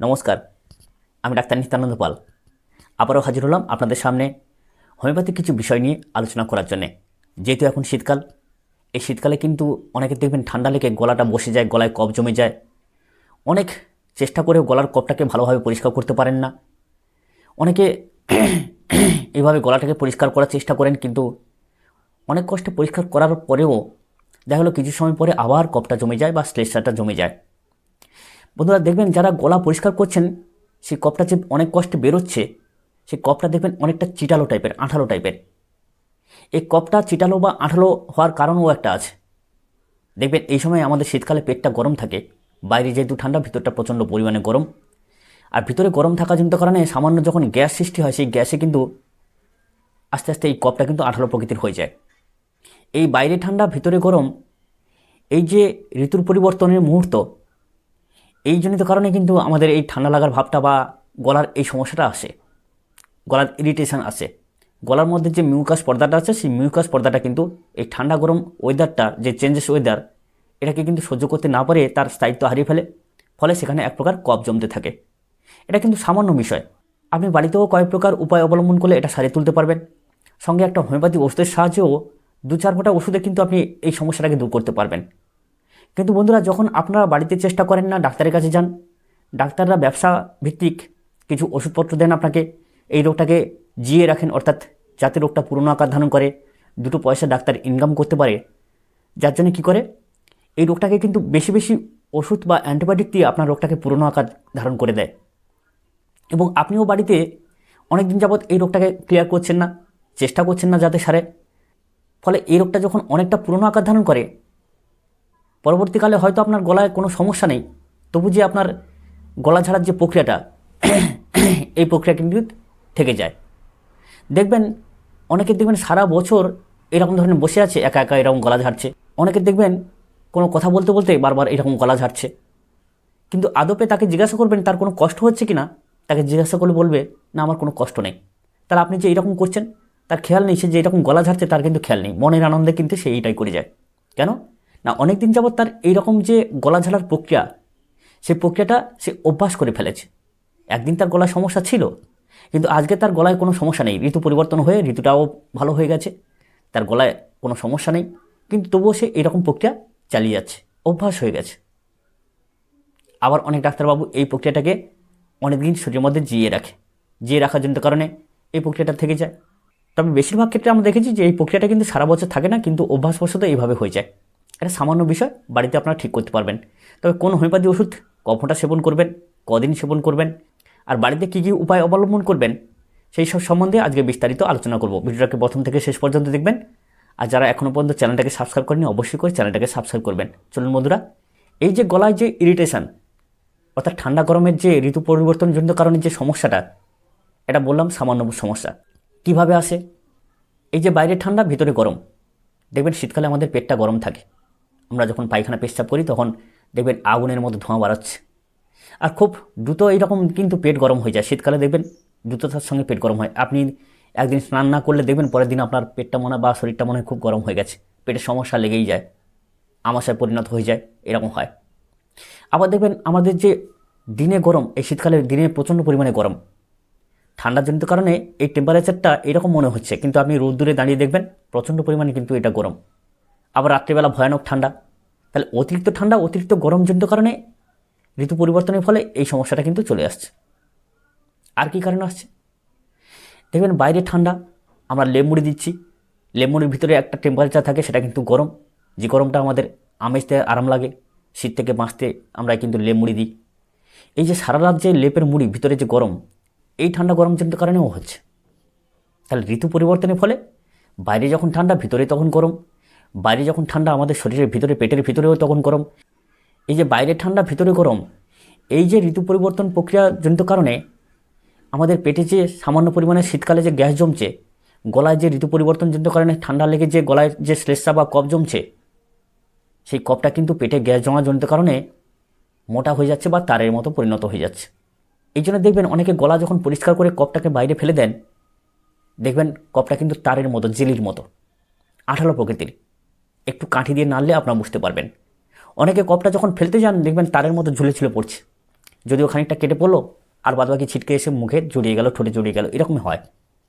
নমস্কার, আমি ডাক্তার নিত্যানন্দ পাল। আবারও হাজির হলাম আপনাদের সামনে হোমিওপ্যাথিক কিছু বিষয় নিয়ে আলোচনা করার জন্যে। যেহেতু এখন শীতকাল, এই শীতকালে কিন্তু অনেকে দেখবেন ঠান্ডা লেগে গলাটা বসে যায়, গলায় কফ জমে যায়। অনেক চেষ্টা করেও গলার কফটাকে ভালোভাবে পরিষ্কার করতে পারেন না। অনেকে এইভাবে গলাটাকে পরিষ্কার করার চেষ্টা করেন, কিন্তু অনেক কষ্টে পরিষ্কার করার পরেও দেখা গেলো কিছু সময় পরে আবার কফটা জমে যায় বা স্লেসারটা জমে যায়। বন্ধুরা দেখবেন যারা গলা পরিষ্কার করছেন, সেই কপটা যে অনেক কষ্টে বেরোচ্ছে, সেই কপটা দেখবেন অনেকটা চিটালো টাইপের, আঠালো টাইপের। এই কপটা চিটালো বা আঠালো হওয়ার কারণও একটা আছে। দেখবেন এই সময় আমাদের শীতকালে পেটটা গরম থাকে, বাইরে যেহেতু ঠান্ডা, ভিতরটা প্রচণ্ড পরিমাণে গরম। আর ভিতরে গরম থাকা থাকাজনিত কারণে সামান্য যখন গ্যাস সৃষ্টি হয়, সেই গ্যাসে কিন্তু আস্তে আস্তে এই কপটা কিন্তু আঠালো প্রকৃতির হয়ে যায়। এই বাইরে ঠান্ডা, ভিতরে গরম, এই যে ঋতুর পরিবর্তনের মুহূর্ত এই জনিত কারণে কিন্তু আমাদের এই ঠান্ডা লাগার ভাবটা বা গলার এই সমস্যাটা আসে। গলার ইরিটেশন আসে। গলার মধ্যে যে মিউকাস পর্দাটা আছে, সেই মিউকাস পর্দাটা কিন্তু এই ঠান্ডা গরম ওয়েদারটা যে চেঞ্জেস ওয়েদার এটাকে কিন্তু সহ্য করতে না পারে তার স্থায়িত্ব হারিয়ে ফেলে। ফলে সেখানে এক প্রকার কফ জমতে থাকে। এটা কিন্তু সামান্য বিষয়। আপনি বাড়িতেও কয়েক প্রকার উপায় অবলম্বন করলে এটা সারিয়ে তুলতে পারবেন। সঙ্গে একটা হোমিওপ্যাথি ওষুধের সাহায্যেও দু চার ফোঁটা ওষুধে কিন্তু আপনি এই সমস্যাটাকে দূর করতে পারবেন। কিন্তু বন্ধুরা, যখন আপনারা বাড়িতে চেষ্টা করেন না ডাক্তারের কাছে যান, ডাক্তাররা ব্যবসা ভিত্তিক কিছু ওষুধপত্র দেন আপনাকে, এই রোগটাকে জিয়ে রাখেন, অর্থাৎ যাতে রোগটা পুরনো আকার ধারণ করে, দুটো পয়সা ডাক্তার ইনকাম করতে পারে। যার জন্য কী করে? এই রোগটাকে কিন্তু বেশি বেশি ওষুধ বা অ্যান্টিবায়োটিক দিয়ে আপনার রোগটাকে পুরনো আকার ধারণ করে দেয়। এবং আপনিও বাড়িতে অনেক দিন যাবৎ এই রোগটাকে ক্লিয়ার করছেন না, চেষ্টা করছেন না যাতে সারে। ফলে এই রোগটা যখন অনেকটা পুরনো আকার ধারণ করে পরবর্তীকালে হয়তো আপনার গলায় কোনো সমস্যা নেই, তবু যে আপনার গলা ছাড়ার যে প্রক্রিয়াটা, এই প্রক্রিয়া কিন্তু থেকে যায়। দেখবেন, অনেকে দেখবেন সারা বছর এরকম ধরনের বসে আছে, একা একা এরকম গলা ঝাড়ছে। অনেকে দেখবেন কোনো কথা বলতে বলতে বারবার এরকম গলা ঝাড়ছে। কিন্তু আদপে তাকে জিজ্ঞাসা করবেন, তার কোনো কষ্ট হচ্ছে কি না? তাকে জিজ্ঞাসা করলে বলবে, না, আমার কোনো কষ্ট নেই। তাহলে আপনি যে এরকম করছেন, তার খেয়াল নেই সে যে এরকম গলা ঝাড়ছে, তার কিন্তু খেয়াল নেই। মনের আনন্দে কিন্তু সে এইটাই করে যায়। কেন? না অনেক দিন যাবৎ তার এইরকম যে গলা ঝালার প্রক্রিয়া, সে প্রক্রিয়াটা সে অভ্যাস করে ফেলেছে। একদিন তার গলায় সমস্যা ছিল, কিন্তু আজকে তার গলায় কোনো সমস্যা নেই। ঋতু পরিবর্তন হয়ে ঋতুটাও ভালো হয়ে গেছে, তার গলায় কোনো সমস্যা নেই, কিন্তু তবুও সে এরকম প্রক্রিয়া চালিয়ে যাচ্ছে, অভ্যাস হয়ে গেছে। আবার অনেক ডাক্তারবাবু এই প্রক্রিয়াটাকে অনেকদিন শরীরের মধ্যে জিয়ে রাখে। জিয়ে রাখার জন্য কারণে এই প্রক্রিয়াটা থেকে যায়। তবে বেশিরভাগ ক্ষেত্রে আমরা দেখেছি যে এই প্রক্রিয়াটা কিন্তু সারা বছর থাকে না, কিন্তু অভ্যাসবশত এইভাবে হয়ে যায়। এটা সামান্য বিষয় বাড়িতে আপনারা ঠিক করতে পারবেন। তবে কোন হোমিওপ্যাথি ওষুধ কখনটা সেবন করবেন, কদিন সেবন করবেন, আর বাড়িতে কী কী উপায় অবলম্বন করবেন, সেই সব সম্বন্ধে আজকে বিস্তারিত আলোচনা করব। ভিডিওটাকে প্রথম থেকে শেষ পর্যন্ত দেখবেন। আর যারা এখনও পর্যন্ত চ্যানেলটাকে সাবস্ক্রাইব করেনি অবশ্যই করে চ্যানেলটাকে সাবস্ক্রাইব করবেন। চলুন বন্ধুরা, এই যে গলায় যে ইরিটেশন, অর্থাৎ ঠান্ডা গরমের যে ঋতু পরিবর্তনজনিত কারণে যে সমস্যাটা, এটা বললাম সামান্য সমস্যা। কীভাবে আসে? এই যে বাইরে ঠান্ডা, ভিতরে গরম। দেখবেন শীতকালে আমাদের পেটটা গরম থাকে। আমরা যখন পায়খানা পেশাব করি, তখন দেখবেন আগুনের মতো ধোঁয়া বাড়াচ্ছে। আর খুব দ্রুত এইরকম কিন্তু পেট গরম হয়ে যায়। শীতকালে দেখবেন দ্রুততার সঙ্গে পেট গরম হয়। আপনি একদিন স্নান না করলে দেখবেন পরের দিন আপনার পেটটা মনে বা শরীরটা মনে খুব গরম হয়ে গেছে। পেটের সমস্যা লেগেই যায়। আমাশায় পরিণত হয়ে যায়। এরকম হয়। আবার দেখবেন আমাদের যে দিনে গরম, এই শীতকালে দিনে প্রচণ্ড পরিমাণে গরম। ঠান্ডার জনিত কারণে এই টেম্পারেচারটা এরকম মনে হচ্ছে। কিন্তু আপনি রোদ্দুরে দাঁড়িয়ে দেখবেন প্রচণ্ড পরিমাণে কিন্তু এটা গরম। আবার রাত্রিবেলা ভয়ানক ঠান্ডা। তাহলে অতিরিক্ত ঠান্ডা, অতিরিক্ত গরমজনিত কারণে ঋতু পরিবর্তনের ফলে এই সমস্যাটা কিন্তু চলে আসছে। আর কি কারণ আসছে? দেখবেন বাইরে ঠান্ডা, আমরা লেমুড়ি দিচ্ছি। লেমুড়ির ভিতরে একটা টেম্পারেচার থাকে, সেটা কিন্তু গরম। যে গরমটা আমাদের আমেজতে আরাম লাগে, শীত থেকে বাঁচতে আমরা কিন্তু লেমুড়ি দিই। এই যে সারা রাত যে লেপের মুড়ি, ভিতরে যে গরম, এই ঠান্ডা গরম গরমজনিত কারণেও হচ্ছে। তাহলে ঋতু পরিবর্তনের ফলে বাইরে যখন ঠান্ডা, ভিতরে তখন গরম। বাইরে যখন ঠান্ডা আমাদের শরীরের ভিতরে, পেটের ভিতরেও তখন গরম। এই যে বাইরে ঠান্ডা, ভিতরে গরম, এই যে ঋতু পরিবর্তন প্রক্রিয়াজনিত কারণে আমাদের পেটে যে সামান্য পরিমাণে শীতকালে যে গ্যাস জমছে, গলায় যে ঋতু পরিবর্তনজনিত কারণে ঠান্ডা লেগে যে গলায় যে শ্লেষা বা কফ জমছে, সেই কফটা কিন্তু পেটে গ্যাস জমাজনিত কারণে মোটা হয়ে যাচ্ছে বা তারের মতো পরিণত হয়ে যাচ্ছে। এই জন্য দেখবেন অনেকে গলা যখন পরিষ্কার করে কপটাকে বাইরে ফেলে দেন, দেখবেন কপটা কিন্তু তারের মতো, জেলির মতো, আঠালো প্রকৃতির। একটু কাঠি দিয়ে নাড়লে আপনারা বুঝতে পারবেন। অনেকে কপটা যখন ফেলতে যান, দেখবেন তারের মতো ঝুলে ঝুলে পড়ছে। যদিও খানিকটা কেটে পড়ল, আর বাদবাকি ছিটকে এসে মুখে জড়িয়ে গেল, ঠোঁটে জড়িয়ে গেল, এরকমই হয়।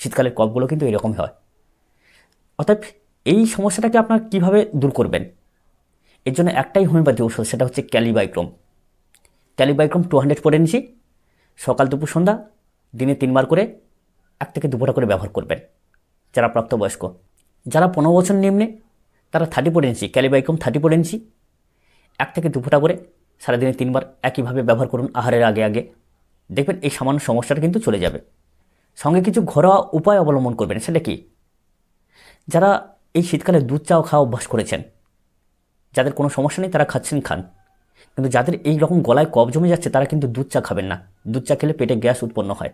শীতকালের কফগুলো কিন্তু এরকমই হয়। অর্থাৎ এই সমস্যাটাকে আপনার কীভাবে দূর করবেন? এর জন্য একটাই হোমিওপ্যাথি ওষুধ সেটা হচ্ছে ক্যালিবাইক্রোম। ক্যালিবাইক্রোম টু হান্ড্রেড পরে নিছি সকাল দুপুর সন্ধ্যা, দিনে তিনবার করে, এক থেকে দুপুরা করে ব্যবহার করবেন, যারা প্রাপ্তবয়স্ক। যারা পনেরো বছর নিম্নে তারা থার্টি পরে নিচ্ছি ক্যালিবাইক্রোম থার্টি পরে নিচ্ছি এক থেকে দুপুরা করে সারাদিনে তিনবার একইভাবে ব্যবহার করুন আহারের আগে আগে। দেখবেন এই সামান্য সমস্যাটা কিন্তু চলে যাবে। সঙ্গে কিছু ঘরোয়া উপায় অবলম্বন করবেন, সেটা কি? যারা এই শীতকালে দুধ চাও খাওয়া অভ্যাস করেছেন, যাদের কোনো সমস্যা নেই তারা খাচ্ছেন, খান। কিন্তু যাদের এই রকম গলায় কফ জমে যাচ্ছে, তারা কিন্তু দুধ, চা খাবেন না। দুধ, চা খেলে পেটে গ্যাস উৎপন্ন হয়।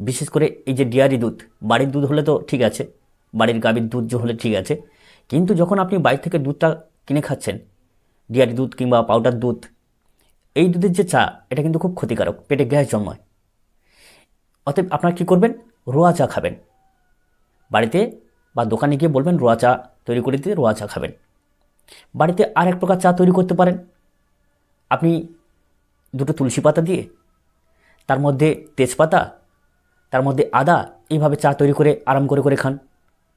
বিশেষ করে এই যে ডিয়ারি দুধ, বাড়ির দুধ হলে তো ঠিক আছে, বাড়ির গাভীর দুধ হলে ঠিক আছে কিন্তু যখন আপনি বাইরে থেকে দুধটা কিনে খাচ্ছেন, ডিয়ারি দুধ কিংবা পাউডার দুধ, এই দুধের যে চা, এটা কিন্তু খুব ক্ষতিকারক, পেটে গ্যাস জন্মায়। অতএব আপনারা কী করবেন? রোয়া চা খাবেন। বাড়িতে বা দোকানে গিয়ে বলবেন, রোয়া চা তৈরি করে দিতে, রোয়া চা খাবেন। বাড়িতে আর এক প্রকার চা তৈরি করতে পারেন। আপনি দুটো তুলসী পাতা দিয়ে, তার মধ্যে তেজপাতা, তার মধ্যে আদা, এইভাবে চা তৈরি করে, আরাম করে করে খান।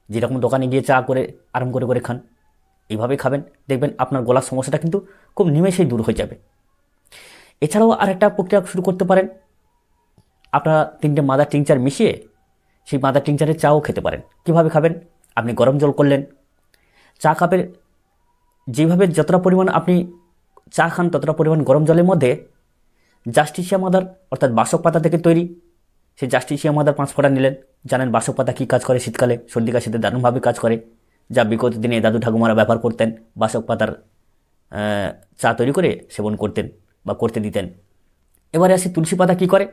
যেরকম দোকানে গিয়ে চা করে, আরাম করে করে খান। এইভাবে খাবেন। দেখবেন আপনার গলার সমস্যাটা কিন্তু খুব নিমেষেই দূর হয়ে যাবে। এছাড়াও আরেকটা প্রক্রিয়া শুরু করতে পারেন। আপনারা তিনটে মাদার টিংচার মিশিয়ে সেই মাদার টিংচারের চাও খেতে পারেন। কীভাবে খাবেন? আপনি গরম জল করলেন। চা কাপের যেভাবে যতটা পরিমাণ আপনি চা খান, ততটা পরিমাণ গরম জলের মধ্যে জাস্টিসিয়া মাদার, অর্থাৎ বাসক পাতা থেকে তৈরি, সেই জাস্টিসিয়া মাদার পাঁচ ফোঁটা নিলেন। জানেন বাসক পাতা কী কাজ করে শীতকালে? সর্দি কাশিতে দারুণভাবে কাজ করে। যা বিগত দিনে দাদু ঠাকুমারা ব্যবহার করতেন বাসক পাতার চা তৈরি করে সেবন করতেন বা করতে দিতেন। এবারে আসি তুলসী পাতা কী করে?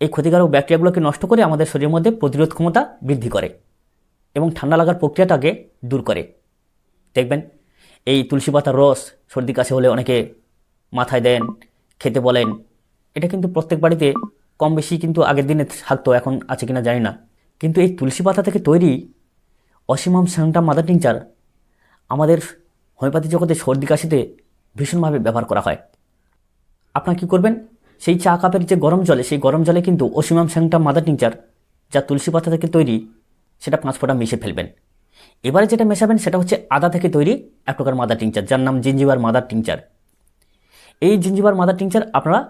এই ক্ষতিকারক ব্যাকটেরিয়াগুলোকে নষ্ট করে আমাদের শরীরের মধ্যে প্রতিরোধ ক্ষমতা বৃদ্ধি করে এবং ঠান্ডা লাগার প্রক্রিয়াটাকে দূর করে। দেখবেন, এই তুলসী পাতার রস সর্দি কাশি হলে অনেকে মাথায় দেন, খেতে বলেন। এটা কিন্তু প্রত্যেক বাড়িতে কম বেশি কিন্তু আগের দিনে থাকতো এখন আছে কিনা জানি না। কিন্তু এই তুলসী পাতা থেকে তৈরি অসীমাম স্যাংটাম মাদার টিংচার আমাদের হোমিওপ্যাথি জগতে সর্দি কাশিতে ভীষণভাবে ব্যবহার করা হয়। আপনার কি করবেন? সেই চা কাপের যে গরম জলে, সেই গরম জলে কিন্তু অসীমাম স্যাংটা মাদার টিংচার যা তুলসী পাতা থেকে তৈরি, সেটা পাঁচ ফোঁটা মিশে ফেলবেন। এবারে যেটা মেশাবেন সেটা হচ্ছে আদা থেকে তৈরি এক প্রকার মাদার টিংচার, যার নাম জিঞ্জিবার মাদার টিংচার। এই জিঞ্জিবার মাদার টিংচার আপনারা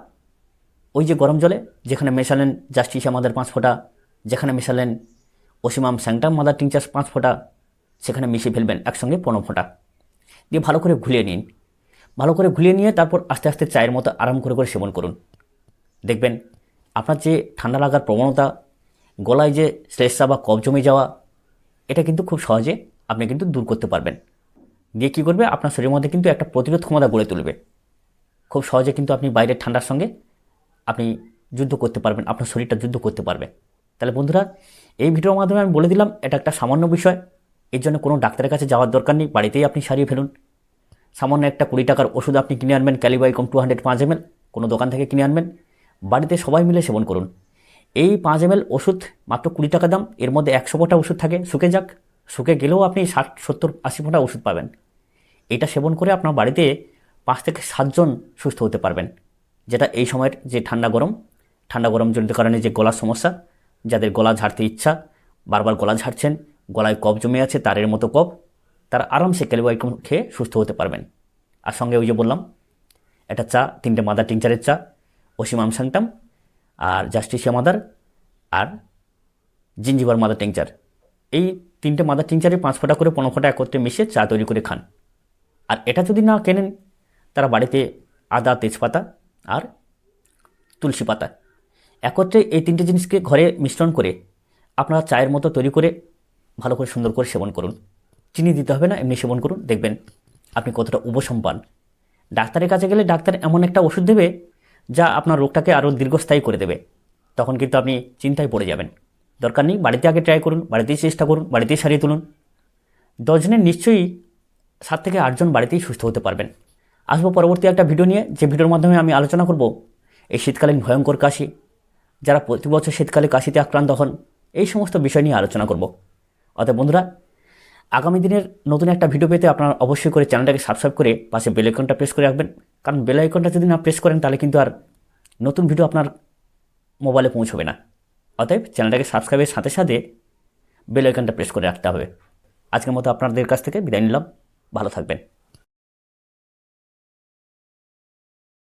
ওই যে গরম জলে, যেখানে মেশালেন জাস্টিস আমাদের পাঁচ ফোঁটা, যেখানে মেশালেন অসীমাম স্যাংটাম মাদার টিংচার পাঁচ ফোঁটা, সেখানে মিশিয়ে ফেলবেন একসঙ্গে পনেরো ফোঁটা। দিয়ে ভালো করে ঘুলিয়ে নিন। ভালো করে ঘুলিয়ে নিয়ে তারপর আস্তে আস্তে চায়ের মতো আরাম করে করে সেবন করুন। দেখবেন আপনার যে ঠান্ডা লাগার প্রবণতা, গলায় যে শ্লেষা বা কফ জমে যাওয়া, এটা কিন্তু খুব সহজে আপনি কিন্তু দূর করতে পারবেন। দিয়ে কী করবে? আপনার শরীরের মধ্যে কিন্তু একটা প্রতিরোধ ক্ষমতা গড়ে তুলবে। খুব সহজে কিন্তু আপনি বাইরের ঠান্ডার সঙ্গে আপনি যুদ্ধ করতে পারবেন, আপনার শরীরটা যুদ্ধ করতে পারবে। তাহলে বন্ধুরা, এই ভিডিওর মাধ্যমে আমি বলে দিলাম, এটা একটা সামান্য বিষয়। এর জন্য কোনো ডাক্তারের কাছে যাওয়ার দরকার নেই, বাড়িতেই আপনি সারিয়ে ফেলুন। সামান্য একটা কুড়ি টাকার ওষুধ আপনি কিনে আনবেন ক্যালিবাইকম টু হান্ড্রেড পাঁচ এমএল কোনো দোকান থেকে কিনে আনবেন। বাড়িতে সবাই মিলে সেবন করুন। এই পাঁচ এমএল ওষুধ, মাত্র কুড়ি টাকা দাম, এর মধ্যে একশো ফোঁটা ওষুধ থাকে, শুকে যাক। শুকে গেলেও আপনি ষাট, সত্তর, আশি ফোঁটা ওষুধ পাবেন। এটা সেবন করে আপনার বাড়িতে পাঁচ থেকে সাতজন সুস্থ হতে পারবেন। যেটা এই সময়ের যে ঠান্ডা গরম ঠান্ডা গরম জনিত কারণে যে গলার সমস্যা, যাদের গলা ঝাড়তে ইচ্ছা, বারবার গলা ঝাড়ছেন, গলায় কফ জমে আছে, তারের মতো কফ, তারা আরামসে ক্যালিবাইকম খেয়ে সুস্থ হতে পারবেন। আর সঙ্গে ওই যে বললাম, একটা চা, তিনটে মাদার টিংচারের চা অসীমাম সাংটাম আর জাস্টিসিয়া মাদার, আর জিঞ্জিবার মাদার টিংচার। এই তিনটে মাদার টিংচারে পাঁচ ফোঁটা করে পনেরো ফোঁটা একত্রে মিশিয়ে চা তৈরি করে খান। আর এটা যদি না কেনেন, তারা বাড়িতে আদা, তেজপাতা আর তুলসী পাতা। একত্রে এই তিনটে জিনিসকে ঘরে মিশ্রণ করে আপনারা চায়ের মতো তৈরি করে ভালো করে সুন্দর করে সেবন করুন। চিনি দিতে হবে না, এমনি সেবন করুন। দেখবেন আপনি কতটা উপশম পান। ডাক্তারের কাছে গেলে ডাক্তার এমন একটা ওষুধ দেবে যা আপনার রোগটাকে আরও দীর্ঘস্থায়ী করে দেবে। তখন কিন্তু আপনি চিন্তায় পড়ে যাবেন। দরকার নেই, বাড়িতে আগে ট্রাই করুন, বাড়িতেই চেষ্টা করুন, বাড়িতেই সারিয়ে তুলুন। দশজনের নিশ্চয়ই সাত থেকে আটজন বাড়িতেই সুস্থ হতে পারবেন। আসব পরবর্তী একটা ভিডিও নিয়ে। যে ভিডিওর মাধ্যমে আমি আলোচনা করব, এই শীতকালীন ভয়ঙ্কর কাশি। যারা প্রতি বছর শীতকালে কাশিতে আক্রান্ত হন, এই সমস্ত বিষয় নিয়ে আলোচনা করব। অতএব বন্ধুরা, আগামী দিনের নতুন একটা ভিডিও পেতে আপনারা অবশ্যই করে চ্যানেলটাকে সাবস্ক্রাইব করে পাশে বেল আইকনটা প্রেস করে রাখবেন। কারণ বেল আইকনটা যদি না প্রেস করেন, তাহলে কিন্তু আর নতুন ভিডিও আপনার মোবাইলে পৌঁছবে না। অতএব চ্যানেলটাকে সাবস্ক্রাইবের সাথে সাথে বেল আইকনটা প্রেস করে রাখতে হবে। আজকের মতো আপনাদের কাছ থেকে বিদায় নিলাম। ভালো থাকবেন।